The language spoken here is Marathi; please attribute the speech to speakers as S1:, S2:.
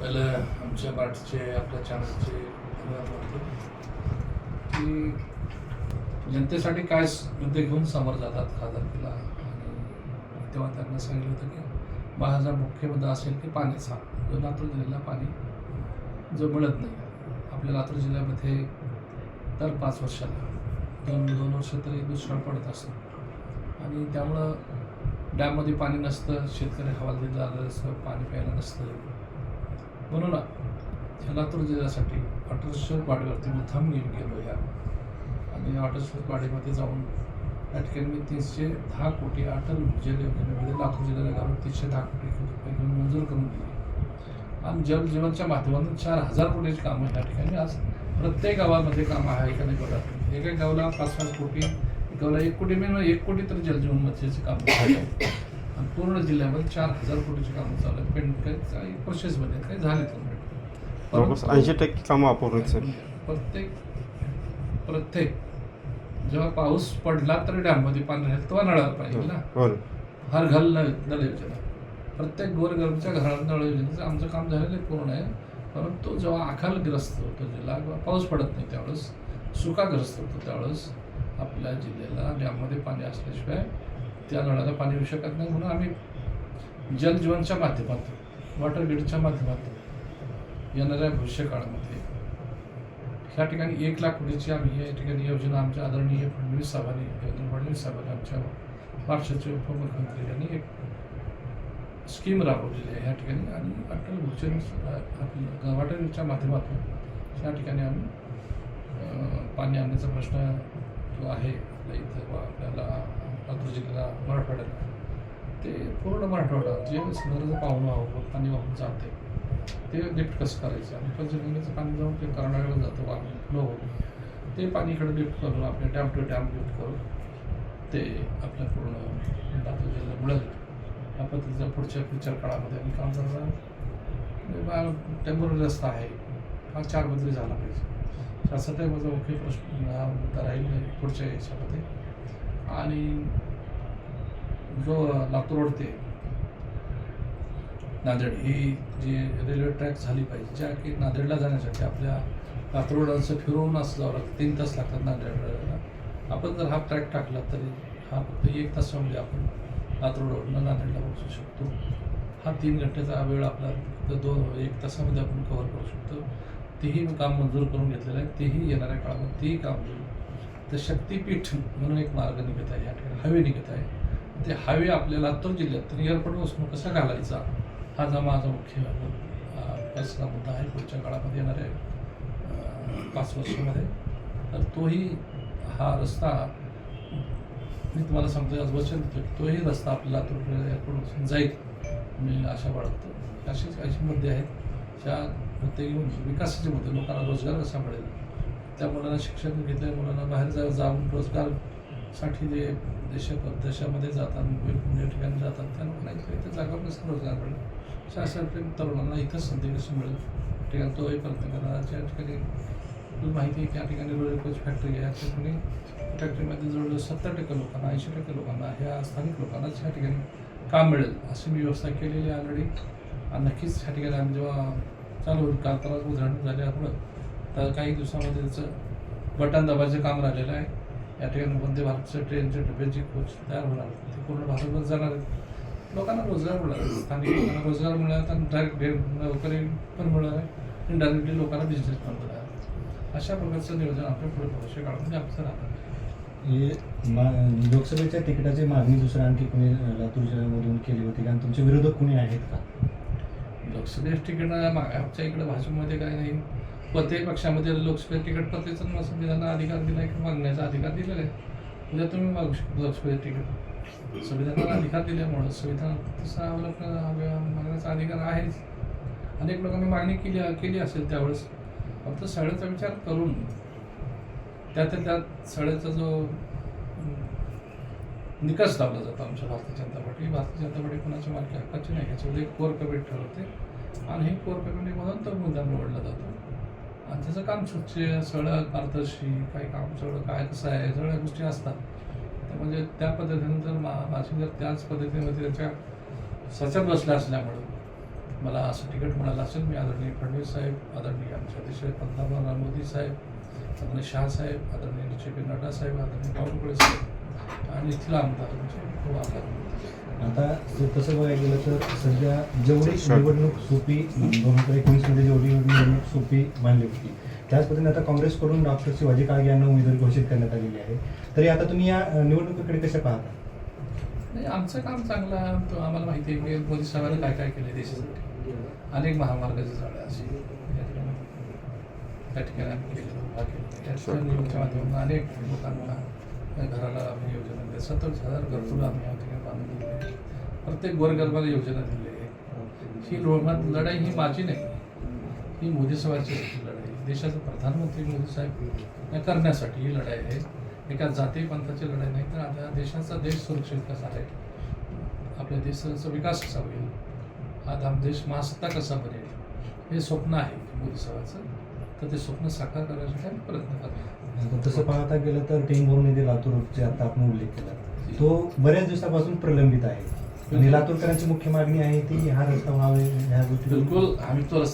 S1: पहिलं आमच्या पार्टीचे आपल्या चॅनलचे धन्यवाद मानतो की जनतेसाठी काय मुद्दे घेऊन समोर जातात खासदारकीला. आणि तेव्हा त्यांना सांगितलं होतं की माझा मुख्य मुद्दा असेल की पाण्याचा जो लातूर जिल्ह्याला पाणी जो मिळत नाही. आपल्या लातूर जिल्ह्यामध्ये दर पाच वर्षाला दोन दोन वर्ष तरी दुष्काळ पडत असतो. आणि त्यामुळं डॅममध्ये पाणी नसतं शेतकरी हवालदिल झालं असतं पाणी प्यायला नसतं. म्हणून ह्या लातूर जिल्ह्यासाठी अठराशे वाडीवरती मुथाम घेऊन गेलो या. आणि अठराशे पाडीमध्ये जाऊन या ठिकाणी मी तीनशे दहा कोटी अटल जल योजनेमध्ये लातूर जिल्ह्याला घालून तीनशे दहा कोटी रुपये घेऊन मंजूर करून दिली. आणि जल जीवनच्या माध्यमातून चार हजार कोटीची कामं या ठिकाणी आज प्रत्येक गावामध्ये कामं आहे का नाही बघा एका गावाला पाच पाच कोटी एका गावाला एक कोटी मिळून एक कोटी तर जलजीवन मध्येची कामं झाली आणि पूर्ण जिल्ह्यामध्ये चार हजार कोटीची कामं चालू आहेत. पण काही प्रोसेसमध्ये काही झाले
S2: ऐंशी टक्के कामं अपूर्ण
S1: प्रत्येक प्रत्येक जेव्हा पाऊस पडला तर डॅममध्ये पाणी राहील तेव्हा नळाला पाहिजे ना?
S2: हो.
S1: हर घर नळ योजना. प्रत्येक गोरगरबच्या घरात नळ योजनेचं आमचं काम झालेलं पूर्ण आहे. परंतु जेव्हा अकालग्रस्त होतो जिल्हा किंवा पाऊस पडत नाही त्यावेळेस सुकाग्रस्त होतो त्यावेळेस आपल्या जिल्ह्याला डॅममध्ये पाणी असल्याशिवाय त्या नळाला पाणी येऊ शकत नाही म्हणून आम्ही जलजीवनच्या माध्यमातून वॉटर ग्रीडच्या माध्यमातून येणाऱ्या भविष्यकाळामध्ये ह्या ठिकाणी एक लाख कोटीची आम्ही या ठिकाणी योजना आमच्या आदरणीय फडणवीस साहेबांनी देवेंद्र फडणवीस साहेबांनी आमच्या महाराष्ट्राचे उपमुख्यमंत्री यांनी एक स्कीम राबवलेली आहे ह्या ठिकाणी आणि अटल भूषण आपल्या वाटेच्या माध्यमातून ह्या ठिकाणी आम्ही पाणी आणण्याचा प्रश्न जो आहे आपल्या इथं व आपल्याला लातूर जिल्ह्याला मराठवाड्याला ते पूर्ण मराठवाडा जे समुद्राचं पाहुणं आहोत पाणी वाहून जाते ते लिफ्ट कसं करायचं? आणि पंचगंगेचं पाणी जाऊन ते कर्नाटकला जातं वाहून फ्लो होऊन. ते पाणी इकडे लिफ्ट करून आपले डॅम टू डॅम लिफ्ट करून ते आपल्या पूर्ण लातूर जिल्ह्याला मिळेल. या पद्धतीचा पुढच्या फ्युचर काळामध्ये आम्ही काम करणार टेंपररी म्हणजे रस्ता आहे. हा चार मजली झाला पाहिजे. त्यासाठी माझा मुख्य प्रश्न हा मुद्दा राहील पुढच्या याच्यामध्ये. आणि जो लातूर रोड ते नांदेड ही जी रेल्वे ट्रॅक झाली पाहिजे ज्या की नांदेडला जाण्यासाठी आपल्या लातूर रोडांचं फिरवून असं जावं लागतं तीन तास लागतात नांदेडला आपण जर हा ट्रॅक टाकला तरी हा फक्त एक तासामध्ये आपण लातूर रोडनं नांदेडला पोहोचू शकतो. हा तीन घंट्याचा वेळ आपला फक्त दोन एक तासामध्ये आपण कव्हर करू शकतो. तेही काम मंजूर करून घेतलेलं आहे तेही येणाऱ्या काळामध्ये तेही काम तर शक्तीपीठ म्हणून एक मार्ग निघत आहे या ठिकाणी हवे निघत आहे. ते हवे आपल्याला लातूर जिल्ह्यात तर एअरपोर्टपासून कसा घालायचा? हा जो माझा मुख्य अ, मुद्दा आहे पुढच्या काळामध्ये येणाऱ्या पाच वर्षामध्ये. तर तोही हा रस्ता मी तुम्हाला सांगतो आज वचन देतो की तोही रस्ता आपल्याला लातूर एअरपोर्टपासून जाईल मी आशा बाळगतो. असेच काही मुद्दे आहेत ज्या मुद्दे घेऊन विकासाचे मुद्दे लोकांना रोजगार कसा मिळेल? त्या मुलांना शिक्षण घेतल्या मुलांना बाहेर जा जाऊन रोजगारसाठी जे देश देशामध्ये जातात वेगवेगळ्या ठिकाणी जातात त्या लोकांना इथं इथे जागावर कसं रोजगार मिळेल. शासनाच्या तरुणांना इथंच संधी कशी मिळेल? ठिकाणी तोही प्रयत्न करा ज्या ठिकाणी माहिती आहे की या ठिकाणी रोज कोच फॅक्टरी आहे या ठिकाणी फॅक्टरीमध्ये जवळजवळ सत्तर टक्के लोकांना ऐंशी टक्के लोकांना ह्या स्थानिक लोकांनाच ह्या ठिकाणी काम मिळेल. अशी मी व्यवस्था केलेली आहे ऑलरेडी आणि नक्कीच ह्या ठिकाणी आम्ही जेव्हा चालू होईल काल परवा उदाहरण झाल्यामुळं तर काही दिवसामध्ये त्याचं बटन दाबायचं काम राहिलेलं आहे. या ठिकाणी वंदे भारतच्या ट्रेनच्या डब्याची कोच तयार होणार ते पूर्ण भारतभर जाणार आहेत लोकांना रोजगार मिळाला स्थानिक लोकांना रोजगार मिळाला आणि डायरेक्ट नोकरी पण मिळणार आहे. इनडायरेक्टली लोकांना बिझनेस पण मिळणार आहे. अशा प्रकारचं नियोजन आपल्या पुढे भविष्य काळामध्ये आमचं राहणार.
S3: हे मा- लोकसभेच्या तिकिटाची मागणी दुसऱ्या आणखी कोणी लातूर जिल्ह्यामधून केली होती? का आणि तुमचे विरोधक कोणी आहेत का?
S1: लोकसभेत तिकीट आमच्या इकडे भाजपमध्ये काय नाही. प्रत्येक पक्षामध्ये लोकसभेत तिकीट प्रत्येक संविधानाला अधिकार दिला की? मागण्याचा अधिकार दिलेला आहे. उद्या तुम्ही मागू शकता लोकसभेत तिकीट. संविधानाला अधिकार दिल्यामुळं संविधान तसा अवलंबन मागण्याचा अधिकार आहेच. अनेक लोकांनी मागणी केली केली असेल त्यावेळेस. फक्त सगळ्याचा विचार करून त्यात त्यात सगळ्याचा जो निकष लावला जातो आमच्या भारतीय जनता पार्टी. भारतीय जनता पार्टी कोणाच्या मालकी हक्काची नाही ह्याच्यामध्ये एक कोर कमिटी ठरवते. आणि हे कोर कमिटीमधून तो मुद्दा निवडला जातो. आणि त्याचं काम स्वच्छ सगळं पारदर्शी काय काम सगळं काय कसं आहे सगळ्या गोष्टी असतात. तर म्हणजे त्या पद्धतीनं जर मा माझी जर त्याच पद्धतीमध्ये त्याच्या सचत बसल्या असल्यामुळं मला असं तिकीट मिळालं असेल. मी आदरणीय फडणवीस साहेब आदरणीय आमचे अतिशय पंतप्रधान मोदी साहेब आदरणीय शाह साहेब आदरणीय जे पी नड्डा साहेब आदरणीय बावनकुळे साहेब आणि इथला आमदार खूप आभार. मानतो.
S3: आता तसं बघायला गेलं तर सध्या जेवढी. निवडणूक सोपी दोन हजार एकोणीसमध्ये जेवढी निवडणूक सोपी मानली होती त्याच पद्धतीने आता काँग्रेसकडून डॉक्टर शिवाजी काळगे यांना उमेदवारी घोषित करण्यात आलेली आहे. तरी आता तुम्ही या निवडणुकीकडे कशा पाहता?
S1: नाही आमचं काम चांगलं आम्हाला माहिती आहे की मोदी साहेबांनी काय काय केले देशासाठी. अनेक महामार्गाचे झाडे अशी ठिकाणी त्या ठिकाणी आम्ही केलं त्या ठिकाणी अनेक लोकांना घराला आम्ही योजना दिली सत्तावीस हजार घरकुलं आम्ही या ठिकाणी बांधून दिले प्रत्येक वर्गर्भाला योजना दिली आहे. ही लोकात लढाई ही माझी नाही. ही मोदी साहेबांची लढाई देशाचे प्रधानमंत्री मोदी साहेब करण्यासाठी ही लढाई आहे. एका जाती पंथाची लढाई नाही तर आपल्या देशाचा देश सुरक्षित कसा आहे आपल्या देशाचा विकास कसा होईल? हा देश महासत्ता कसा बनेल? हे स्वप्न आहे मोदी साहेबांचं. तर ते स्वप्न साकार करण्यासाठी आम्ही प्रयत्न करतो
S3: तसं पाहता गेलं तर टेंभूर निधी लातूरचे आता आपण उल्लेख केला तो बऱ्याच दिवसापासून प्रलंबित आहे. आणि लातूरकरांची मुख्य मागणी आहे ती हा रस्ता व्हावा ह्या गोष्टी
S1: बिलकुल. आम्ही तो रस्ता